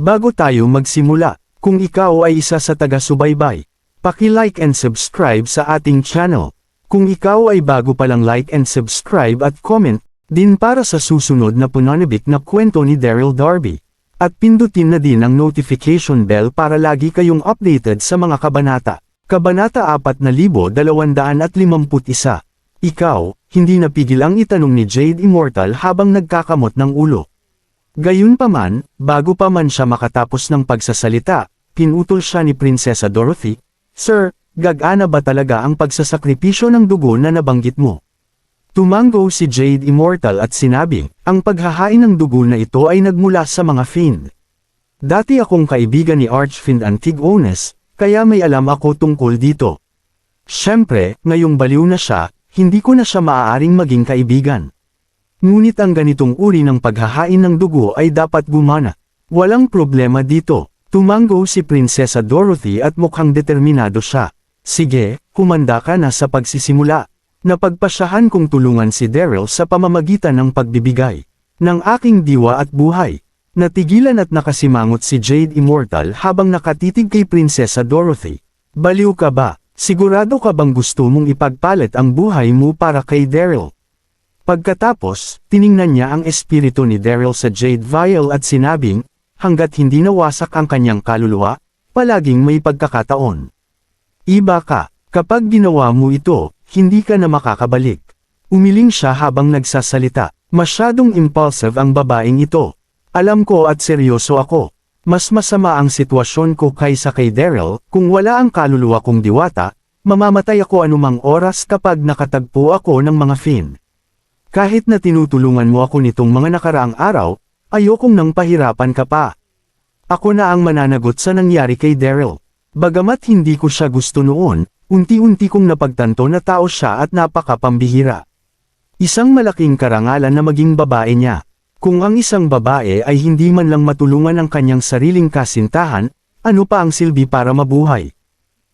Bago tayo magsimula, kung ikaw ay isa sa taga-subaybay, paki-like and subscribe sa ating channel. Kung ikaw ay bago palang like and subscribe at comment, din para sa susunod na punanibik na kwento ni Daryl Darby. At pindutin na din ang notification bell para lagi kayong updated sa mga kabanata. Kabanata 4251 Ikaw, hindi napigil ang itanong ni Jade Immortal habang nagkakamot ng ulo. Gayunpaman, bago pa man siya makatapos ng pagsasalita, pinutol siya ni Prinsesa Dorothy, Sir, gagana ba talaga ang pagsasakripisyo ng dugo na nabanggit mo? Tumango si Jade Immortal at sinabi, ang paghahain ng dugo na ito ay nagmula sa mga Fiend. Dati akong kaibigan ni Archfiend Antigones, kaya may alam ako tungkol dito. Siyempre, ngayong baliw na siya, hindi ko na siya maaaring maging kaibigan. Ngunit ang ganitong uri ng paghahain ng dugo ay dapat gumana. Walang problema dito. Tumango si Prinsesa Dorothy at mukhang determinado siya. Sige, kumanda ka na sa pagsisimula. Napagpasyahan kong tulungan si Daryl sa pamamagitan ng pagbibigay ng aking diwa at buhay. Natigilan at nakasimangot si Jade Immortal habang nakatitig kay Prinsesa Dorothy. Baliw ka ba? Sigurado ka bang gusto mong ipagpalit ang buhay mo para kay Daryl? Pagkatapos, tiningnan niya ang espiritu ni Daryl sa Jade Vial at sinabing, hanggat hindi nawasak ang kanyang kaluluwa, palaging may pagkakataon. Iba ka, kapag ginawa mo ito, hindi ka na makakabalik. Umiling siya habang nagsasalita, masyadong impulsive ang babaeng ito. Alam ko at seryoso ako. Mas masama ang sitwasyon ko kaysa kay Daryl, kung wala ang kaluluwa kong diwata, mamamatay ako anumang oras kapag nakatagpo ako ng mga fin. Kahit na tinutulungan mo ako nitong mga nakaraang araw, ayokong nang pahirapan ka pa. Ako na ang mananagot sa nangyari kay Daryl. Bagamat hindi ko siya gusto noon, unti-unti kong napagtanto na tao siya at napakapambihira. Isang malaking karangalan na maging babae niya. Kung ang isang babae ay hindi man lang matulungan ang kanyang sariling kasintahan, ano pa ang silbi para mabuhay?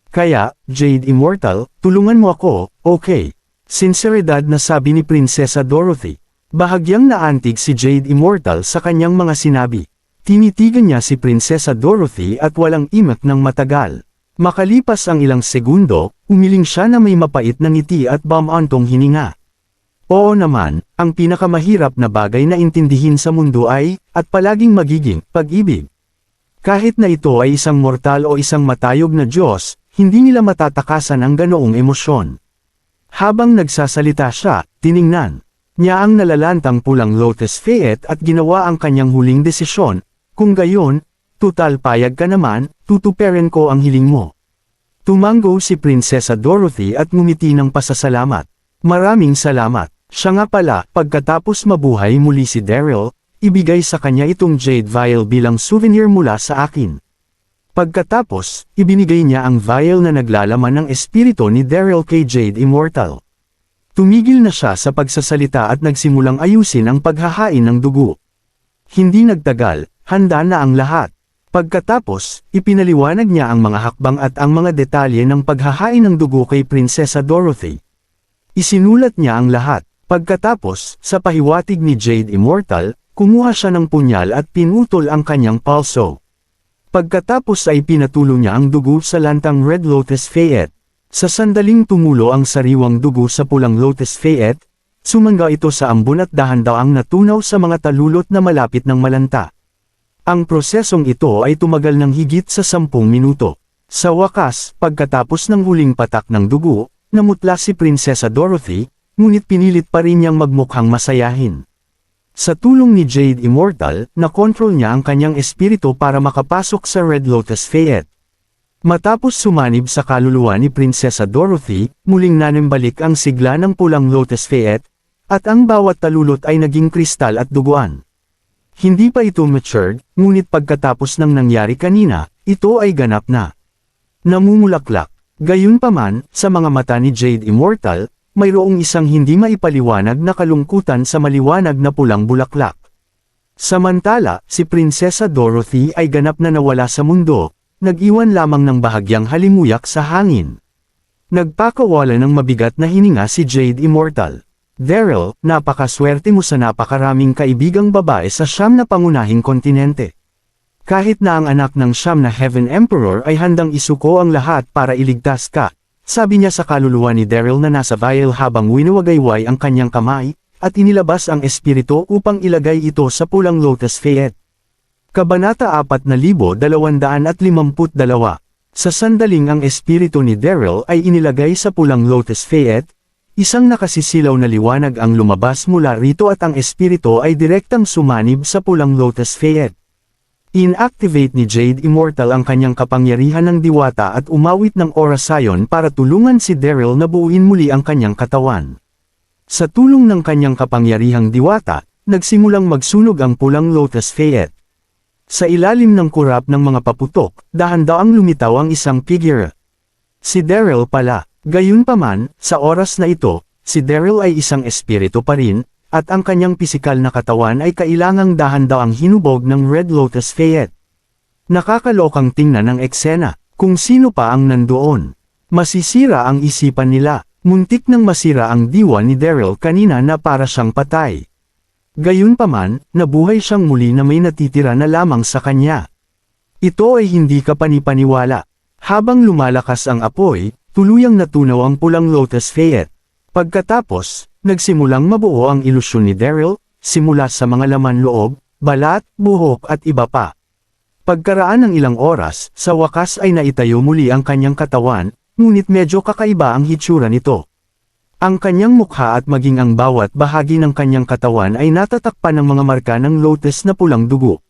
Kaya, Jade Immortal, tulungan mo ako, okay. Sinseridad na sabi ni Prinsesa Dorothy. Bahagyang naantig si Jade Immortal sa kanyang mga sinabi. Tinitigan niya si Prinsesa Dorothy at walang imak ng matagal. Makalipas ang ilang segundo, umiling siya na may mapait na ngiti at bamantong hininga. Oo naman, ang pinakamahirap na bagay na intindihin sa mundo ay, at palaging magiging, pag-ibig. Kahit na ito ay isang mortal o isang matayog na Diyos, hindi nila matatakasan ang ganoong emosyon. Habang nagsasalita siya, tiningnan niya ang nalalantang pulang Lotus Fayette at ginawa ang kanyang huling desisyon, kung gayon, tutal payag ka naman, tutuperin ko ang hiling mo. Tumango si Prinsesa Dorothy at ngumiti ng pasasalamat. Maraming salamat. Siya nga pala, pagkatapos mabuhay muli si Daryl, ibigay sa kanya itong jade vial bilang souvenir mula sa akin. Pagkatapos, ibinigay niya ang vial na naglalaman ng espiritu ni Daryl kay Jade Immortal. Tumigil na siya sa pagsasalita at nagsimulang ayusin ang paghahain ng dugo. Hindi nagtagal, handa na ang lahat. Pagkatapos, ipinaliwanag niya ang mga hakbang at ang mga detalye ng paghahain ng dugo kay Prinsesa Dorothy. Isinulat niya ang lahat. Pagkatapos, sa pahiwatig ni Jade Immortal, kumuha siya ng punyal at pinutol ang kanyang palso. Pagkatapos ay pinatulong niya ang dugo sa lantang Red Lotus Fayette. Sa sandaling tumulo ang sariwang dugo sa pulang Lotus Fayette, sumangga ito sa ambon at dahan-daang natunaw sa mga talulot na malapit ng malanta. Ang prosesong ito ay tumagal ng higit sa sampung minuto. Sa wakas, pagkatapos ng huling patak ng dugo, namutla si Prinsesa Dorothy, ngunit pinilit pa rin niyang magmukhang masayahin. Sa tulong ni Jade Immortal, nakontrol niya ang kanyang espiritu para makapasok sa Red Lotus Fayette. Matapos sumanib sa kaluluwa ni Prinsesa Dorothy, muling nanimbalik ang sigla ng pulang Lotus Fayette, at ang bawat talulot ay naging kristal at duguan. Hindi pa ito matured, ngunit pagkatapos ng nangyari kanina, ito ay ganap na. Namumulaklak. Gayunpaman, sa mga mata ni Jade Immortal, mayroong isang hindi maipaliwanag na kalungkutan sa maliwanag na pulang bulaklak. Samantala, si Prinsesa Dorothy ay ganap na nawala sa mundo, nag-iwan lamang ng bahagyang halimuyak sa hangin. Nagpakawala ng mabigat na hininga si Jade Immortal. Daryl, napakaswerte mo sa napakaraming kaibigang babae sa siyam na pangunahing kontinente. Kahit na ang anak ng siyam na Heaven Emperor ay handang isuko ang lahat para iligtas ka, sabi niya sa kaluluwa ni Daryl na nasa vial habang winuwagayway ang kanyang kamay, at inilabas ang espiritu upang ilagay ito sa pulang lotus fayette. Kabanata 4252 Sa sandaling ang espiritu ni Daryl ay inilagay sa pulang lotus fayette, isang nakasisilaw na liwanag ang lumabas mula rito at ang espiritu ay direktang sumanib sa pulang lotus fayette. Inactivate ni Jade Immortal ang kanyang kapangyarihan ng diwata at umawit ng orasayon para tulungan si Daryl na buuin muli ang kanyang katawan. Sa tulong ng kanyang kapangyarihang diwata, nagsimulang magsunog ang pulang lotus fayette. Sa ilalim ng kurap ng mga paputok, dahan-daang lumitaw ang isang figure. Si Daryl pala, gayunpaman, sa oras na ito, si Daryl ay isang espiritu pa rin, at ang kanyang pisikal na katawan ay kailangang dahan-daang hinubog ng Red Lotus Fayette. Nakakalokang tingnan ang eksena, kung sino pa ang nandoon. Masisira ang isipan nila, muntik nang masira ang diwa ni Daryl kanina na para siyang patay. Gayunpaman, nabuhay siyang muli na may natitira na lamang sa kanya. Ito ay hindi kapanipaniwala. Habang lumalakas ang apoy, tuluyang natunaw ang pulang Lotus Fayette. Pagkatapos, nagsimulang mabuo ang ilusyon ni Daryl, simula sa mga laman loob, balat, buhok at iba pa. Pagkaraan ng ilang oras, sa wakas ay naitayo muli ang kanyang katawan, ngunit medyo kakaiba ang hitsura nito. Ang kanyang mukha at maging ang bawat bahagi ng kanyang katawan ay natatakpan ng mga marka ng lotus na pulang dugo.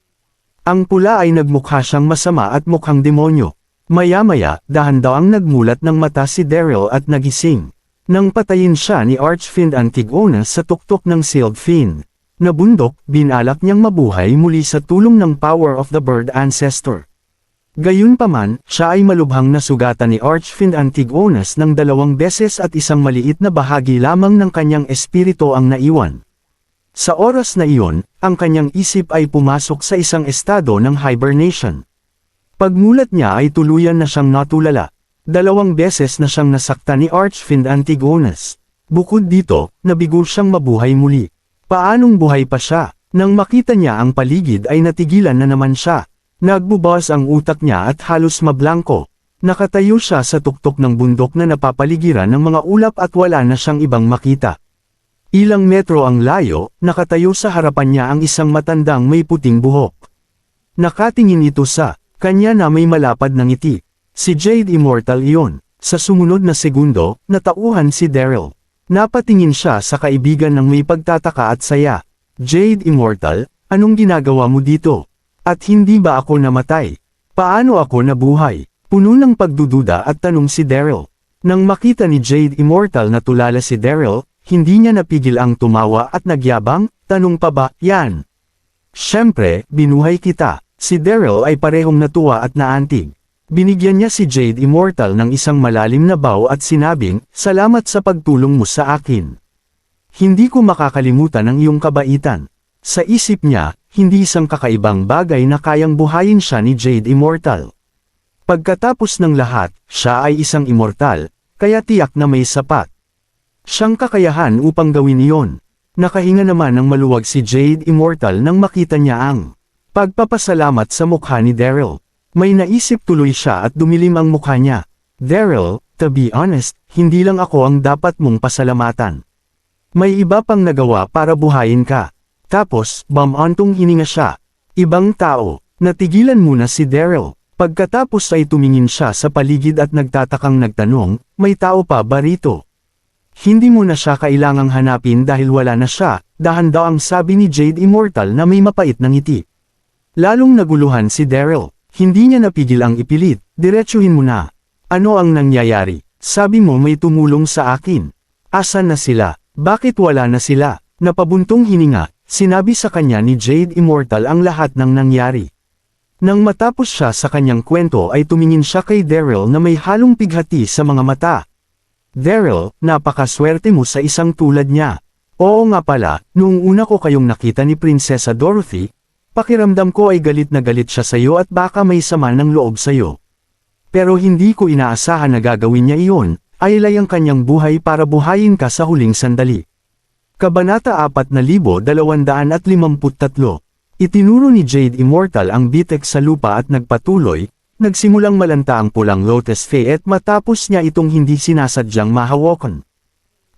Ang pula ay nagmukha siyang masama at mukhang demonyo. Maya-maya, dahan-dawang nagmulat ng mata si Daryl at nagising. Nang patayin siya ni Archfiend Antigona sa tuktok ng Sealed Fiend. Nabundok, binalak niyang mabuhay muli sa tulong ng Power of the Bird Ancestor. Gayunpaman, siya ay malubhang nasugatan ni Archfiend Antigonas ng dalawang beses at isang maliit na bahagi lamang ng kanyang espiritu ang naiwan. Sa oras na iyon, ang kanyang isip ay pumasok sa isang estado ng hibernation. Pagmulat niya ay tuluyan na siyang natulala. Dalawang beses na siyang nasakta ni Archfiend Antigonas. Bukod dito, nabigo siyang mabuhay muli. Paanong buhay pa siya? Nang makita niya ang paligid ay natigilan na naman siya. Nagbubukas ang utak niya at halos mablangko. Nakatayo siya sa tuktok ng bundok na napapaligiran ng mga ulap at wala na siyang ibang makita. Ilang metro ang layo, nakatayo sa harapan niya ang isang matandang may puting buhok. Nakatingin ito sa kanya na may malapad na ngiti. Si Jade Immortal iyon. Sa sumunod na segundo, natauhan si Daryl. Napatingin siya sa kaibigan ng may pagtataka at saya. Jade Immortal, anong ginagawa mo dito? At hindi ba ako namatay? Paano ako nabuhay? Puno ng pagdududa at tanong si Daryl. Nang makita ni Jade Immortal na tulala si Daryl, hindi niya napigil ang tumawa at nagyabang, tanong pa ba, yan? Siyempre, binuhay kita. Si Daryl ay parehong natuwa at naantig. Binigyan niya si Jade Immortal ng isang malalim na baw at sinabing, salamat sa pagtulong mo sa akin. Hindi ko makakalimutan ang iyong kabaitan. Sa isip niya, hindi isang kakaibang bagay na kayang buhayin siya ni Jade Immortal. Pagkatapos ng lahat, siya ay isang immortal, kaya tiyak na may sapat. Siyang kakayahan upang gawin iyon. Nakahinga naman ng maluwag si Jade Immortal nang makita niya ang pagpapasalamat sa mukha ni Daryl. May naisip tuloy siya at dumilim ang mukha niya. Daryl, to be honest, hindi lang ako ang dapat mong pasalamatan. May iba pang nagawa para buhayin ka. Tapos, bamantong hininga siya. Ibang tao, natigilan muna si Daryl. Pagkatapos ay tumingin siya sa paligid at nagtatakang nagtanong, may tao pa ba rito? Hindi mo na siya kailangang hanapin dahil wala na siya, dahan-daw ang sabi ni Jade Immortal na may mapait ng ngiti. Lalong naguluhan si Daryl. Hindi niya napigil ang ipilit, diretsuhin mo na. Ano ang nangyayari? Sabi mo may tumulong sa akin. Asan na sila? Bakit wala na sila? Napabuntong hininga, Sinabi sa kanya ni Jade Immortal ang lahat ng nangyari. Nang matapos siya sa kanyang kwento ay tumingin siya kay Daryl na may halong pighati sa mga mata. Daryl, napakaswerte mo sa isang tulad niya. Oo nga pala, noong una ko kayong nakita ni Prinsesa Dorothy, pakiramdam ko ay galit na galit siya sa iyo at baka may sama ng loob sa iyo. Pero hindi ko inaasahan na gagawin niya iyon, ay ang kanyang buhay para buhayin ka sa huling sandali. Kabanata 4253 Itinuro ni Jade Immortal ang bitek sa lupa at nagpatuloy, nagsimulang malanta ang pulang Lotus Fayette matapos niya itong hindi sinasadyang mahawakan.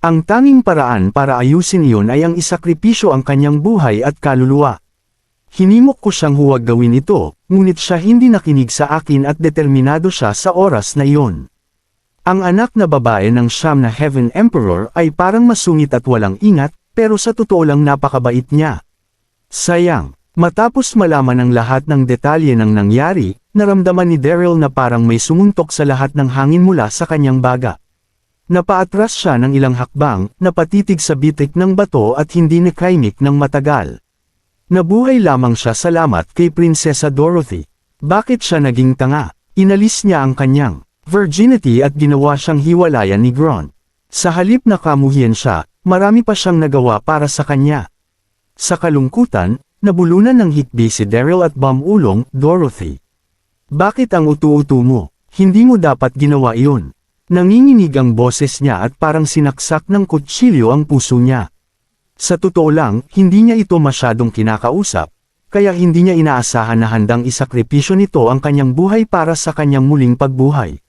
Ang tanging paraan para ayusin iyon ay ang isakripisyo ang kanyang buhay at kaluluwa. Hinimok ko siyang huwag gawin ito, ngunit siya hindi nakinig sa akin at determinado siya sa oras na iyon. Ang anak na babae ng siyam na Heaven Emperor ay parang masungit at walang ingat, pero sa totoo lang napakabait niya. Sayang, matapos malaman ang lahat ng detalye ng nangyari, naramdaman ni Daryl na parang may sumuntok sa lahat ng hangin mula sa kanyang baga. Napaatras siya ng ilang hakbang, napatitig sa bitik ng bato at hindi nakaimik ng matagal. Nabuhay lamang siya salamat kay Prinsesa Dorothy. Bakit siya naging tanga? Inalis niya ang kanyang virginity at ginawa siyang hiwalayan ni Gron. Sa halip na kamuhian siya, marami pa siyang nagawa para sa kanya. Sa kalungkutan, nabulunan ng hikbi si Daryl at Bamulong, Dorothy. Bakit ang utu-utu mo? Hindi mo dapat ginawa iyon. Nanginginig ang boses niya at parang sinaksak ng kutsilyo ang puso niya. Sa totoo lang, hindi niya ito masyadong kinakausap, kaya hindi niya inaasahan na handang isakripisyo nito ang kanyang buhay para sa kanyang muling pagbuhay.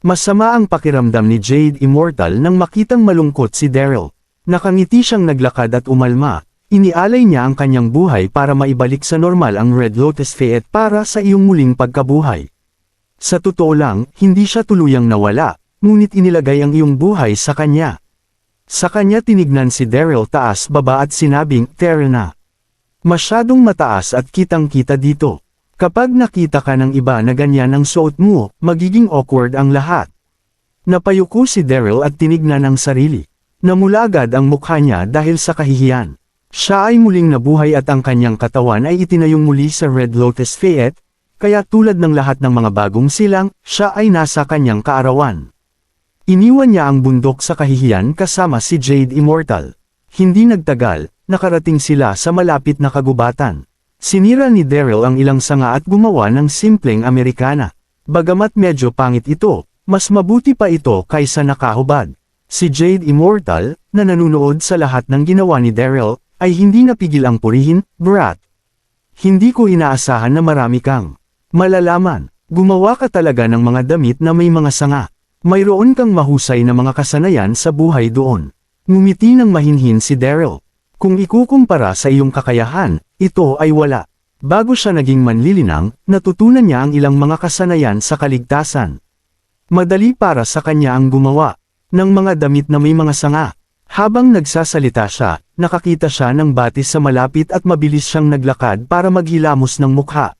Masama ang pakiramdam ni Jade Immortal nang makitang malungkot si Daryl. Nakangiti siyang naglakad at umalma, inialay niya ang kanyang buhay para maibalik sa normal ang Red Lotus Fayette para sa iyong muling pagkabuhay. Sa totoo lang, hindi siya tuluyang nawala, ngunit inilagay ang iyong buhay sa kanya. Sa kanya tinignan si Daryl taas baba at sinabing, Tara na. Masyadong mataas at kitang-kita dito. Kapag nakita ka ng iba na ganyan ang suot mo, magiging awkward ang lahat. Napayuko si Daryl at tinignan ang sarili. Namula agad ang mukha niya dahil sa kahihiyan. Siya ay muling nabuhay at ang kanyang katawan ay itinayong muli sa Red Lotus Fayette, kaya tulad ng lahat ng mga bagong silang, siya ay nasa kanyang kaarawan. Iniwan niya ang bundok sa kahihiyan kasama si Jade Immortal. Hindi nagtagal, nakarating sila sa malapit na kagubatan. Sinira ni Daryl ang ilang sanga at gumawa ng simpleng Amerikana. Bagamat medyo pangit ito, mas mabuti pa ito kaysa nakahubad. Si Jade Immortal, na nanunood sa lahat ng ginawa ni Daryl, ay hindi napigil ang purihin, brat. Hindi ko inaasahan na marami kang malalaman. Gumawa ka talaga ng mga damit na may mga sanga. Mayroon kang mahusay na mga kasanayan sa buhay doon. Ngumiti ng mahinhin si Daryl. Kung ikukumpara sa iyong kakayahan, ito ay wala. Bago siya naging manlilinang, natutunan niya ang ilang mga kasanayan sa kaligtasan. Madali para sa kanya ang gumawa ng mga damit na may mga sanga. Habang nagsasalita siya, nakakita siya ng batis sa malapit at mabilis siyang naglakad para maghilamos ng mukha.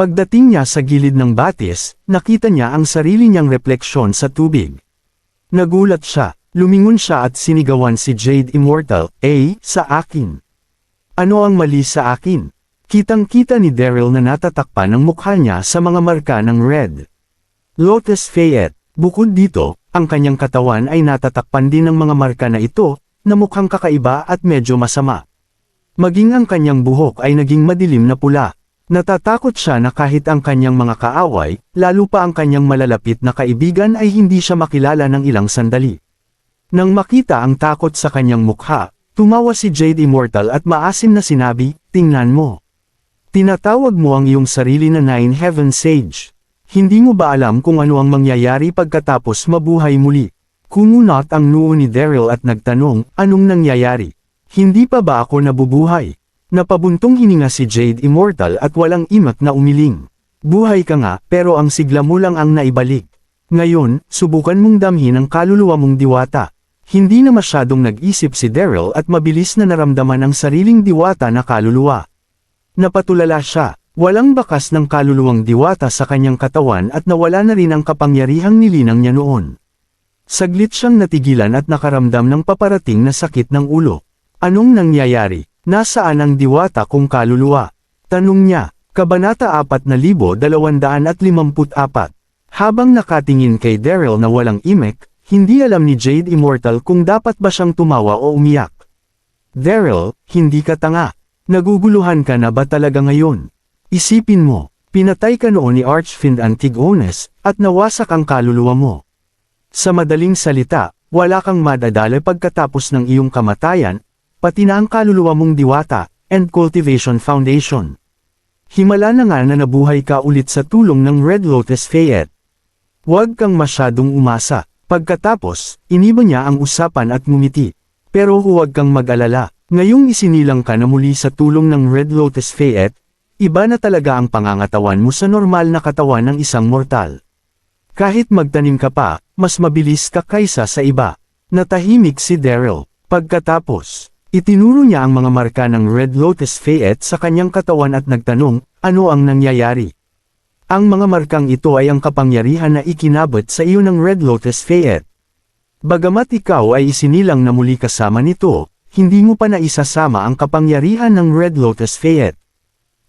Pagdating niya sa gilid ng batis, nakita niya ang sarili niyang refleksyon sa tubig. Nagulat siya, lumingon siya at sinigawan si Jade Immortal, A, sa akin. Ano ang mali sa akin? Kitang-kita ni Daryl na natatakpan ang mukha niya sa mga marka ng red. Lotus Fayette, bukod dito, ang kanyang katawan ay natatakpan din ng mga marka na ito, na mukhang kakaiba at medyo masama. Maging ang kanyang buhok ay naging madilim na pula. Natatakot siya na kahit ang kanyang mga kaaway, lalo pa ang kanyang malalapit na kaibigan ay hindi siya makilala ng ilang sandali. Nang makita ang takot sa kanyang mukha, tumawa si Jade Immortal at maasim na sinabi, tingnan mo. Tinatawag mo ang iyong sarili na Nine Heaven Sage. Hindi mo ba alam kung ano ang mangyayari pagkatapos mabuhay muli? Kumunot ang noo ni Daryl at nagtanong, anong nangyayari? Hindi pa ba ako nabubuhay? Napabuntong hininga si Jade Immortal at walang imak na umiling. Buhay ka nga, pero ang sigla mo lang ang naibalik. Ngayon, subukan mong damhin ang kaluluwa mong diwata. Hindi na masyadong nag-isip si Daryl at mabilis na naramdaman ang sariling diwata na kaluluwa. Napatulala siya, walang bakas ng kaluluwang diwata sa kanyang katawan at nawala na rin ang kapangyarihang nilinang niya noon. Saglit siyang natigilan at nakaramdam ng paparating na sakit ng ulo. Anong nangyayari? Nasaan ang diwata kung kaluluwa? Tanong niya, Kabanata 4254. Habang nakatingin kay Daryl na walang imek, hindi alam ni Jade Immortal kung dapat ba siyang tumawa o umiyak. Daryl, hindi ka tanga. Naguguluhan ka na ba talaga ngayon? Isipin mo, pinatay ka noon ni Archfiend Antigones, at nawasak ang kaluluwa mo. Sa madaling salita, wala kang madadala pagkatapos ng iyong kamatayan, pati na ang kaluluwa mong diwata, and Cultivation Foundation. Himala na nga na nabuhay ka ulit sa tulong ng Red Lotus Fayette. Huwag kang masyadong umasa. Pagkatapos, iniba niya ang usapan at ngumiti. Pero huwag kang mag-alala. Ngayong isinilang ka na muli sa tulong ng Red Lotus Fayette, iba na talaga ang pangangatawan mo sa normal na katawan ng isang mortal. Kahit magtanim ka pa, mas mabilis ka kaysa sa iba. Natahimik si Daryl. Pagkatapos, itinuro niya ang mga marka ng Red Lotus Fayette sa kanyang katawan at nagtanong, ano ang nangyayari? Ang mga markang ito ay ang kapangyarihan na ikinabot sa iyo ng Red Lotus Fayette. Bagamat ikaw ay isinilang na muli kasama nito, hindi mo pa naisasama ang kapangyarihan ng Red Lotus Fayette.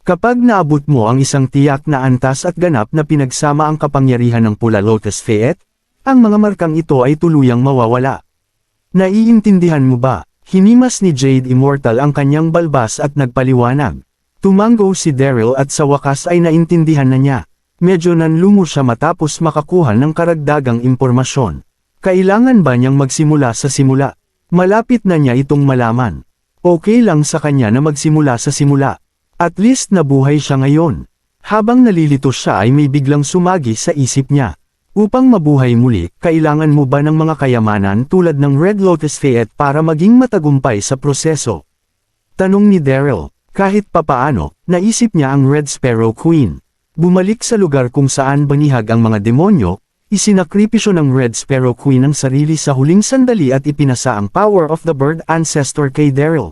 Kapag naabot mo ang isang tiyak na antas at ganap na pinagsama ang kapangyarihan ng Pula Lotus Fayette, ang mga markang ito ay tuluyang mawawala. Naiintindihan mo ba? Hinimas ni Jade Immortal ang kanyang balbas at nagpaliwanag. Tumango si Daryl at sa wakas ay naintindihan na niya. Medyo nanlumo siya matapos makakuha ng karagdagang impormasyon. Kailangan ba niyang magsimula sa simula? Malapit na niya itong malaman. Okay lang sa kanya na magsimula sa simula. At least nabuhay siya ngayon. Habang nalilito siya ay may biglang sumagi sa isip niya. Upang mabuhay muli, kailangan mo ba ng mga kayamanan tulad ng Red Lotus Fayette para maging matagumpay sa proseso? Tanong ni Daryl, kahit papaano, naisip niya ang Red Sparrow Queen. Bumalik sa lugar kung saan banihag ang mga demonyo, isinakripisyo ng Red Sparrow Queen ang sarili sa huling sandali at ipinasa ang power of the bird ancestor kay Daryl.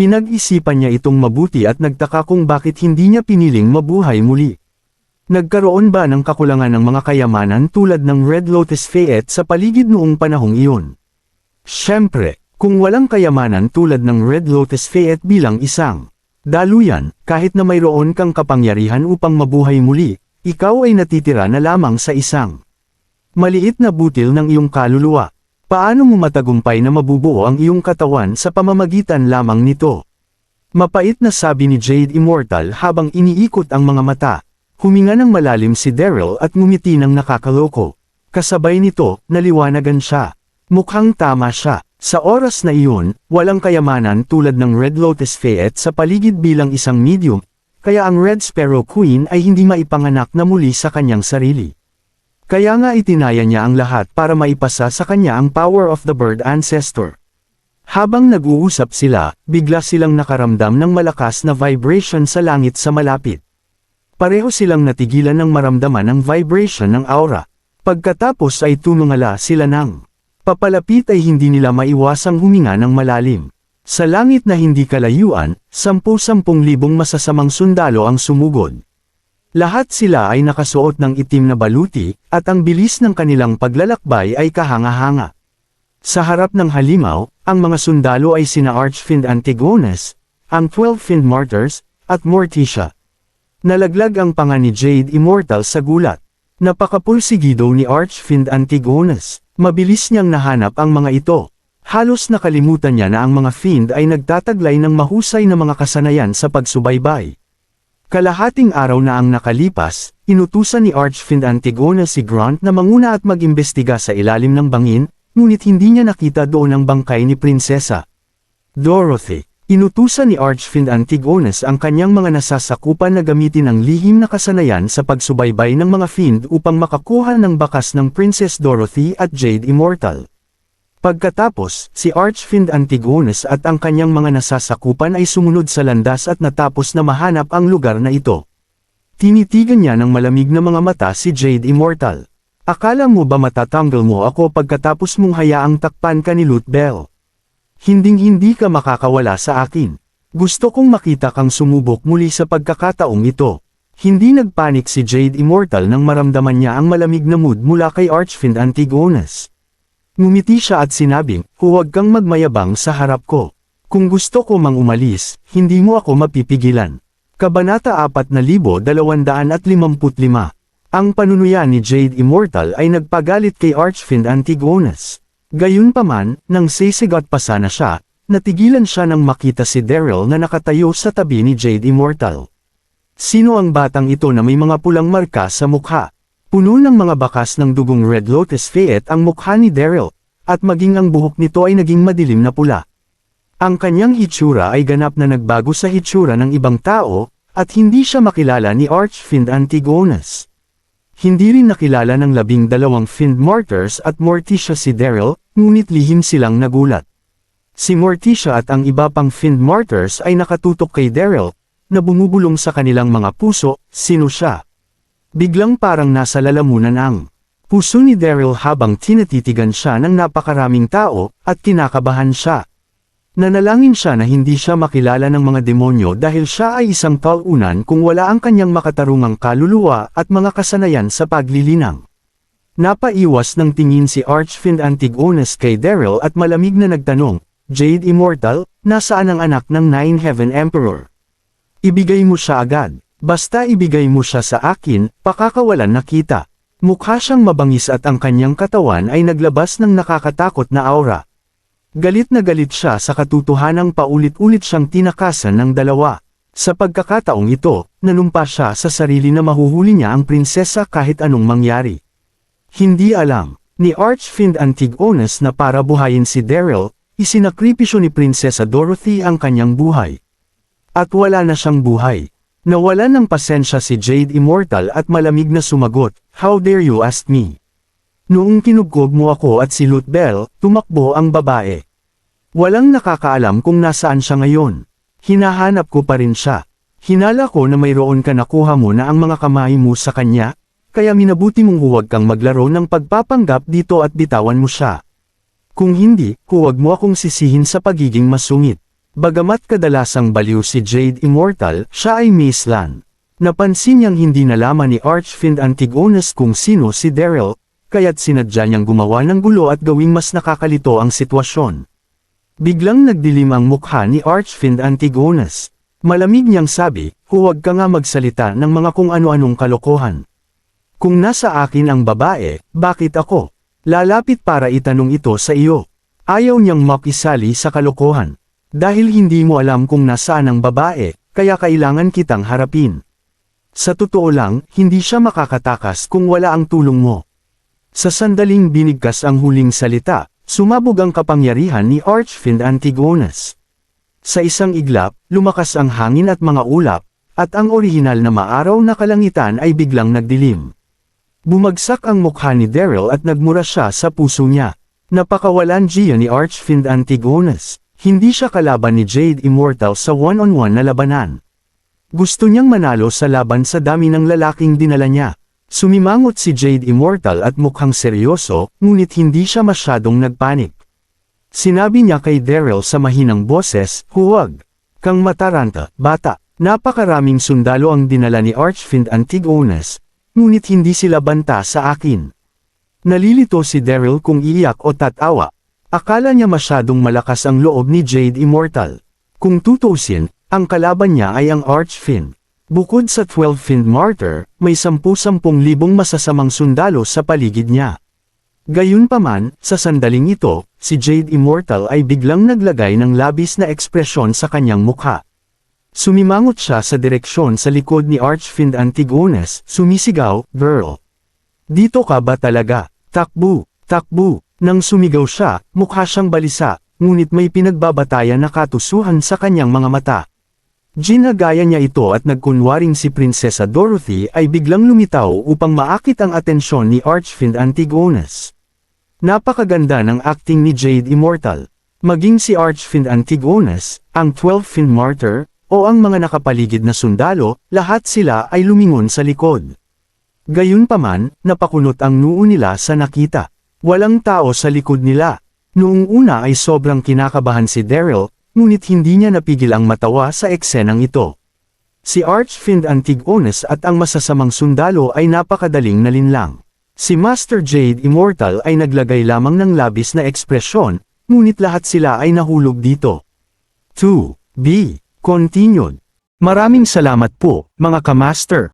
Pinag-isipan niya itong mabuti at nagtaka kung bakit hindi niya piniling mabuhay muli. Nagkaroon ba ng kakulangan ng mga kayamanan tulad ng Red Lotus Fayette sa paligid noong panahong iyon? Siyempre, kung walang kayamanan tulad ng Red Lotus Fayette bilang isang daluyan, kahit na mayroon kang kapangyarihan upang mabuhay muli, ikaw ay natitira na lamang sa isang maliit na butil ng iyong kaluluwa. Paano mo matagumpay na mabubuo ang iyong katawan sa pamamagitan lamang nito? Mapait na sabi ni Jade Immortal habang iniikot ang mga mata. Huminga ng malalim si Daryl at ngumiti ng nakakaloko. Kasabay nito, naliwanagan siya. Mukhang tama siya. Sa oras na iyon, walang kayamanan tulad ng Red Lotus Fayette sa paligid bilang isang medium, kaya ang Red Sparrow Queen ay hindi maipanganak na muli sa kanyang sarili. Kaya nga itinaya niya ang lahat para maipasa sa kanya ang power of the bird ancestor. Habang nag-uusap sila, bigla silang nakaramdam ng malakas na vibration sa langit sa malapit. Pareho silang natigilan ng maramdaman ang vibration ng aura. Pagkatapos ay tumungala sila ng papalapit ay hindi nila maiwasang huminga ng malalim. Sa langit na hindi kalayuan, sampu-sampung libong masasamang sundalo ang sumugod. Lahat sila ay nakasuot ng itim na baluti, at ang bilis ng kanilang paglalakbay ay kahanga-hanga. Sa harap ng halimaw, ang mga sundalo ay sina Archfiend Antigonus, ang Twelve-Fiend Martyrs, at Morticia. Nalaglag ang panga ni Jade Immortal sa gulat. Napakapulsigido ni Archfiend Antigonus. Mabilis niyang nahanap ang mga ito. Halos nakalimutan niya na ang mga fiend ay nagtataglay ng mahusay na mga kasanayan sa pagsubaybay. Kalahating araw na ang nakalipas, inutusan ni Archfiend Antigona si Grant na manguna at mag-imbestiga sa ilalim ng bangin, ngunit hindi niya nakita doon ang bangkay ni Prinsesa. Dorothy, inutusan ni Archfiend Antigonus ang kanyang mga nasasakupan na gamitin ang lihim na kasanayan sa pagsubaybay ng mga fiend upang makakuha ng bakas ng Princess Dorothy at Jade Immortal. Pagkatapos, si Archfiend Antigonus at ang kanyang mga nasasakupan ay sumunod sa landas at natapos na mahanap ang lugar na ito. Tinitigan niya ng malamig na mga mata si Jade Immortal. Akala mo ba matatanggal mo ako pagkatapos mong hayaang takpan ka ni Loot Bell? Hinding-hindi ka makakawala sa akin. Gusto kong makita kang sumubok muli sa pagkakataong ito. Hindi nagpanik si Jade Immortal nang maramdaman niya ang malamig na mood mula kay Archfiend Antigonus. Ngumiti siya at sinabing, huwag kang magmayabang sa harap ko. Kung gusto ko mang umalis, hindi mo ako mapipigilan. Kabanata 4255 Ang panunuyan ni Jade Immortal ay nagpagalit kay Archfiend Antigonus. Gayunpaman, nang sisigat pa sana siya, natigilan siya nang makita si Daryl na nakatayo sa tabi ni Jade Immortal. Sino ang batang ito na may mga pulang marka sa mukha? Puno ng mga bakas ng dugong Red Lotus Fayette ang mukha ni Daryl, at maging ang buhok nito ay naging madilim na pula. Ang kanyang hitsura ay ganap na nagbago sa hitsura ng ibang tao, at hindi siya makilala ni Archfiend Antigonus. Hindi rin nakilala ng labing dalawang Fiend Martyrs at Morticia si Daryl, ngunit lihim silang nagulat. Si Morticia at ang iba pang Fiend Martyrs ay nakatutok kay Daryl, na bumubulong sa kanilang mga puso, sino siya. Biglang parang nasa lalamunan ang puso ni Daryl habang tinatitigan siya ng napakaraming tao, at kinakabahan siya. Nanalangin siya na hindi siya makilala ng mga demonyo dahil siya ay isang taunan kung wala ang kanyang makatarungang kaluluwa at mga kasanayan sa paglilinang. Napaiwas ng tingin si Archfiend Antigonus kay Daryl at malamig na nagtanong, Jade Immortal, nasaan ang anak ng Nine Heaven Emperor? Ibigay mo siya agad. Basta ibigay mo siya sa akin, pakakawalan na kita. Mukha siyang mabangis at ang kanyang katawan ay naglabas ng nakakatakot na aura. Galit na galit siya sa katotohanang paulit-ulit siyang tinakasan ng dalawa. Sa pagkakataong ito, nanumpa siya sa sarili na mahuhuli niya ang prinsesa kahit anong mangyari. Hindi alam, ni Archfiend Antigonus na para buhayin si Daryl, isinakripisyo ni Prinsesa Dorothy ang kanyang buhay. At wala na siyang buhay. Nawala ng pasensya si Jade Immortal at malamig na sumagot, How dare you ask me? Noong kinugkob mo ako at si Lutbel, tumakbo ang babae. Walang nakakaalam kung nasaan siya ngayon. Hinahanap ko pa rin siya. Hinala ko na mayroon ka nakuha mo na ang mga kamay mo sa kanya, kaya minabuti mong huwag kang maglaro ng pagpapanggap dito at bitawan mo siya. Kung hindi, huwag mo akong sisihin sa pagiging masungit. Bagamat kadalasang baliw si Jade Immortal, siya ay Miss. Napansin niyang hindi nalaman ni Archfiend Antigonus kung sino si Daryl, kaya't sinadya niyang gumawa ng gulo at gawing mas nakakalito ang sitwasyon. Biglang nagdilim ang mukha ni Archfiend Antigonus. Malamig niyang sabi, huwag ka nga magsalita ng mga kung ano-anong kalokohan. Kung nasa akin ang babae, bakit ako? Lalapit para itanong ito sa iyo. Ayaw niyang makisali sa kalokohan. Dahil hindi mo alam kung nasaan ang babae, kaya kailangan kitang harapin. Sa totoo lang, hindi siya makakatakas kung wala ang tulong mo. Sa sandaling binigkas ang huling salita, sumabog ang kapangyarihan ni Archfiend Antigonus. Sa isang iglap, lumakas ang hangin at mga ulap, at ang orihinal na maaraw na kalangitan ay biglang nagdilim. Bumagsak ang mukha ni Daryl at nagmura siya sa puso niya. Napakawalan Gia ni Archfiend Antigonus. Hindi siya kalaban ni Jade Immortal sa one-on-one na labanan. Gusto niyang manalo sa laban sa dami ng lalaking dinala niya. Sumimangot si Jade Immortal at mukhang seryoso, ngunit hindi siya masyadong nagpanik. Sinabi niya kay Daryl sa mahinang boses, huwag. Kang mataranta, bata. Napakaraming sundalo ang dinala ni Archfiend Antigonus, ngunit hindi sila banta sa akin. Nalilito si Daryl kung iiyak o tatawa, Akala niya masyadong malakas ang loob ni Jade Immortal. Kung tutusin, ang kalaban niya ay ang Archfiend. Bukod sa 12 Fiend Martyr, may 10-10 libong masasamang sundalo sa paligid niya. Gayunpaman, sa sandaling ito, si Jade Immortal ay biglang naglagay ng labis na ekspresyon sa kanyang mukha. Sumimangot siya sa direksyon sa likod ni Archfiend Antigonus, sumisigaw, Girl! Dito ka ba talaga? Takbu! Takbu! Nang sumigaw siya, mukha siyang balisa, ngunit may pinagbabatayan na katusuhan sa kanyang mga mata. Ginagaya niya ito at nagkunwaring si Prinsesa Dorothy ay biglang lumitaw upang maakit ang atensyon ni Archfiend Antigonus. Napakaganda ng acting ni Jade Immortal. Maging si Archfiend Antigonus, ang 12 Fiend Martyr, o ang mga nakapaligid na sundalo, lahat sila ay lumingon sa likod. Gayunpaman, napakunot ang noo nila sa nakita. Walang tao sa likod nila. Noong una ay sobrang kinakabahan si Daryl, ngunit hindi niya napigil ang matawa sa eksenang ito. Si Archfiend Antigonus at ang masasamang sundalo ay napakadaling nalinlang. Si Master Jade Immortal ay naglagay lamang ng labis na ekspresyon, ngunit lahat sila ay nahulog dito. 2. B. Continued. Maraming salamat po, mga kamaster.